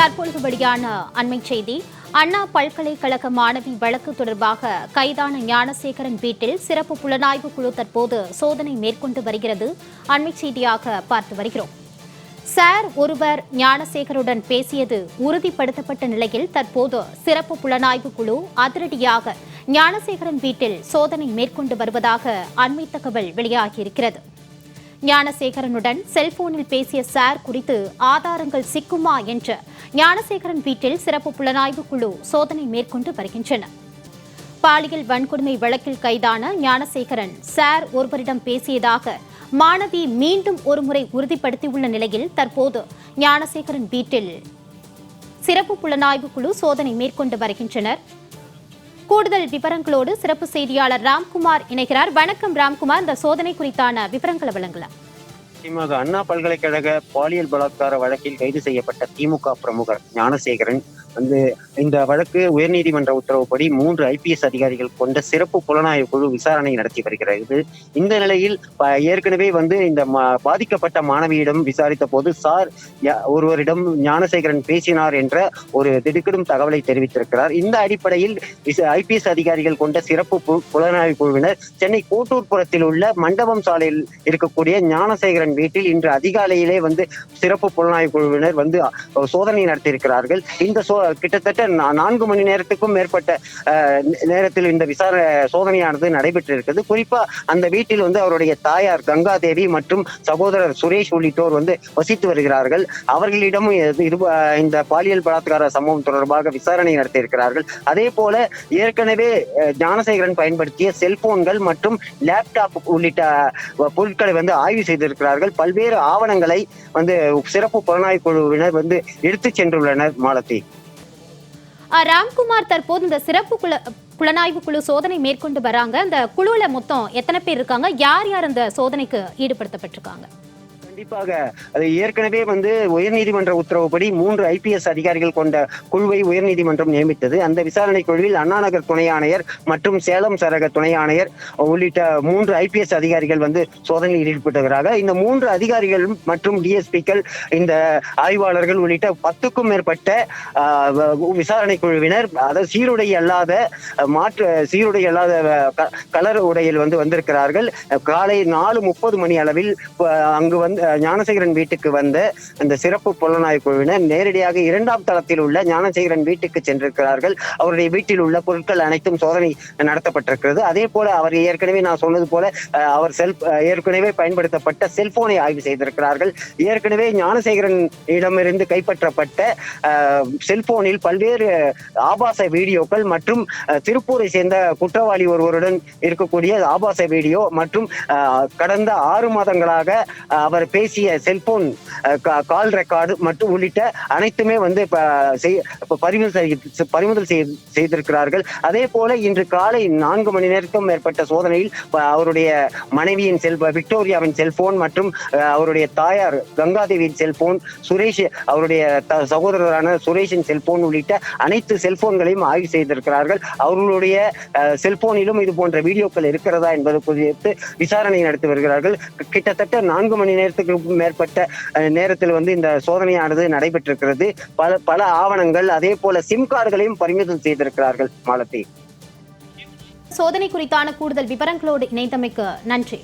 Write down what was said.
தற்பொழுது வெளியான அண்மை செய்தி. அண்ணா பல்கலைக்கழக மாணவி வழக்கு தொடர்பாக கைதான ஞானசேகரன் வீட்டில் சிறப்பு புலனாய்வு குழு தற்போது சோதனை மேற்கொண்டு வருகிறது. அண்மை செய்தியாக பார்த்து வருகிறோம். சார் ஒருவர் ஞானசேகருடன் பேசியது உறுதிப்படுத்தப்பட்ட நிலையில் தற்போது சிறப்பு புலனாய்வு குழு அதிரடியாக ஞானசேகரன் வீட்டில் சோதனை மேற்கொண்டு வருவதாக அண்மை தகவல் வெளியாகியிருக்கிறது. ஞானசேகரனுடன் செல்போனில் பேசிய சார் குறித்து ஆதாரங்கள் சிக்குமா என்ற ஞானசேகரன் வீட்டில் சிறப்பு புலனாய்வு குழு சோதனை மேற்கொண்டு வருகின்றனர் பாலியல் வன்கொடுமை வழக்கில் கைதான ஞானசேகரன் சார் ஒருவரிடம் பேசியதாக மாணவி மீண்டும் ஒருமுறை உறுதிப்படுத்தியுள்ள நிலையில் தற்போது ஞானசேகரன் வீட்டில் சிறப்பு புலனாய்வு குழு சோதனை மேற்கொண்டு வருகின்றனர். கூடுதல் விவரங்களோடு சிறப்பு செய்தியாளர் ராம்குமார் இணைகிறார். வணக்கம் ராம்குமார். இந்த சோதனை குறித்தான விவரங்களை வழங்கலாம். நிச்சயமாக அண்ணா பல்கலைக்கழக பாலியல் பலாத்கார வழக்கில் கைது செய்யப்பட்ட திமுக பிரமுகர் ஞானசேகரன். வந்து இந்த வழக்கு உயர்நீதிமன்ற உத்தரவுப்படி மூன்று ஐபிஎஸ் அதிகாரிகள் கொண்ட சிறப்பு புலனாய்வு குழு விசாரணை நடத்தி வருகிறது. இந்த நிலையில் ஏற்கனவே வந்து இந்த பாதிக்கப்பட்ட மாணவியிடம் விசாரித்த போது சார் ஒருவரிடம் ஞானசேகரன் பேசினார் என்ற ஒரு திடுக்கிடும் தகவலை தெரிவித்திருக்கிறார். இந்த அடிப்படையில் ஐபிஎஸ் அதிகாரிகள் கொண்ட சிறப்பு பு- புலனாய்வு குழுவினர் சென்னை கோட்டூர்புரத்தில் உள்ள மண்டபம் சாலையில் இருக்கக்கூடிய ஞானசேகரன் வீட்டில் இன்று அதிகாலையிலே வந்து சிறப்பு புலனாய்வு குழுவினர் வந்து சோதனை நடத்தியிருக்கிறார்கள். இந்த சோ கிட்டத்தட்ட நான்கு மணி நேரத்துக்கும் மேற்பட்ட நேரத்தில் இந்த விசாரணை சோதனையானது நடைபெற்றிருக்கிறது. குறிப்பா அந்த வீட்டில் வந்து அவருடைய தாயார் கங்காதேவி மற்றும் சகோதரர் சுரேஷ் உள்ளிட்டோர் வந்து வசித்து வருகிறார்கள். அவர்களிடமும் இது- இந்த பாலியல் பலாத்கார சம்பவம் தொடர்பாக விசாரணை நடத்தியிருக்கிறார்கள். அதே போல ஏற்கனவே ஞானசேகரன் பயன்படுத்திய செல்போன்கள் மற்றும் லேப்டாப் உள்ளிட்ட பொருட்களை வந்து ஆய்வு செய்திருக்கிறார்கள். பல்வேறு ஆவணங்களை வந்து சிறப்பு புலனாய்வு குழுவினர் வந்து எடுத்துச் சென்றுள்ளனர் மாலதி. ராம்குமார் தற்போது இந்த சிறப்பு குல புலனாய்வு குழு சோதனை மேற்கொண்டு வராங்க. அந்த குழுவில் மொத்தம் எத்தனை பேர் இருக்காங்க? யார் யார் அந்த சோதனைக்கு ஈடுபடுத்தப்பட்டிருக்காங்க? கண்டிப்பாக. அது ஏற்கனவே வந்து உயர்நீதிமன்ற உத்தரவுப்படி மூன்று ஐபிஎஸ் அதிகாரிகள் கொண்ட குழுவை உயர்நீதிமன்றம் நியமித்தது. அந்த விசாரணை குழுவில் அண்ணாநகர் துணை ஆணையர் மற்றும் சேலம் சரக துணை ஆணையர் உள்ளிட்ட மூன்று ஐபிஎஸ் அதிகாரிகள் வந்து சோதனையில் ஈடுபட்டுகிறார்கள் இந்த மூன்று அதிகாரிகள் மற்றும் டிஎஸ்பிக்கள் இந்த ஆய்வாளர்கள் உள்ளிட்ட பத்துக்கும் மேற்பட்ட விசாரணை குழுவினர் அதாவது சீருடை அல்லாத மாற்று சீருடை அல்லாத கலர் உடையில் வந்து வந்திருக்கிறார்கள். காலை நாலு முப்பது மணி அளவில் அங்கு வந்து ஞானசேகரன் வீட்டுக்கு வந்த அந்த சிறப்பு புலனாய்வு குழுவினர் நேரடியாக இரண்டாம் தளத்தில் உள்ள ஞானசேகரன் வீட்டுக்கு சென்றிருக்கிறார்கள். அவருடைய வீட்டில் உள்ள பொருட்கள் அனைத்தும் சோதனை நடத்தப்பட்டிருக்கிறது. அதே போல அவர் ஏற்கனவே நான் சொன்னது போல அவர் செல் ஏற்கனவே பயன்படுத்தப்பட்ட செல்போனை ஆய்வு செய்திருக்கிறார்கள். ஏற்கனவே ஞானசேகரன் இடமிருந்து கைப்பற்றப்பட்ட செல்போனில் பல்வேறு ஆபாச வீடியோக்கள் மற்றும் திருப்பூரை சேர்ந்த குற்றவாளி ஒருவருடன் இருக்கக்கூடிய ஆபாச வீடியோ மற்றும் கடந்த ஆறு மாதங்களாக அவர் பேசிய செல்போன் கா- கால் ரெக்கார்டு மற்றும் உள்ளிட்ட அனைத்துமே வந்து செய்- பறிமுதல் பறிமுதல் செய்திருக்கிறார்கள். அதே போல இன்று காலை நான்கு மணி நேரத்துக்கும் மேற்பட்ட சோதனையில் அவருடைய மனைவியின் செல் விக்டோரியாவின் செல்போன் மற்றும் அவருடைய தாயார் கங்காதேவியின் செல்போன் சுரேஷ் அவருடைய த- சகோதரரான சுரேஷின் செல்போன் உள்ளிட்ட அனைத்து செல்போன்களையும் ஆய்வு செய்திருக்கிறார்கள். அவர்களுடைய செல்போனிலும் இது போன்ற வீடியோக்கள் இருக்கிறதா என்பது குறித்து விசாரணை நடத்தி வருகிறார்கள். கிட்டத்தட்ட நான்கு மணி நேரத்துக்கு மேற்பட்ட நேரத்தில் வந்து இந்த சோதனையானது நடைபெற்றிருக்கிறது. பல பல ஆவணங்கள் அதே போல சிம் கார்டுகளையும் பறிமுதல் செய்திருக்கிறார்கள் மாலத்தி சோதனை குறித்தான கூடுதல் விவரங்களோடு இணைந்தமைக்கு நன்றி.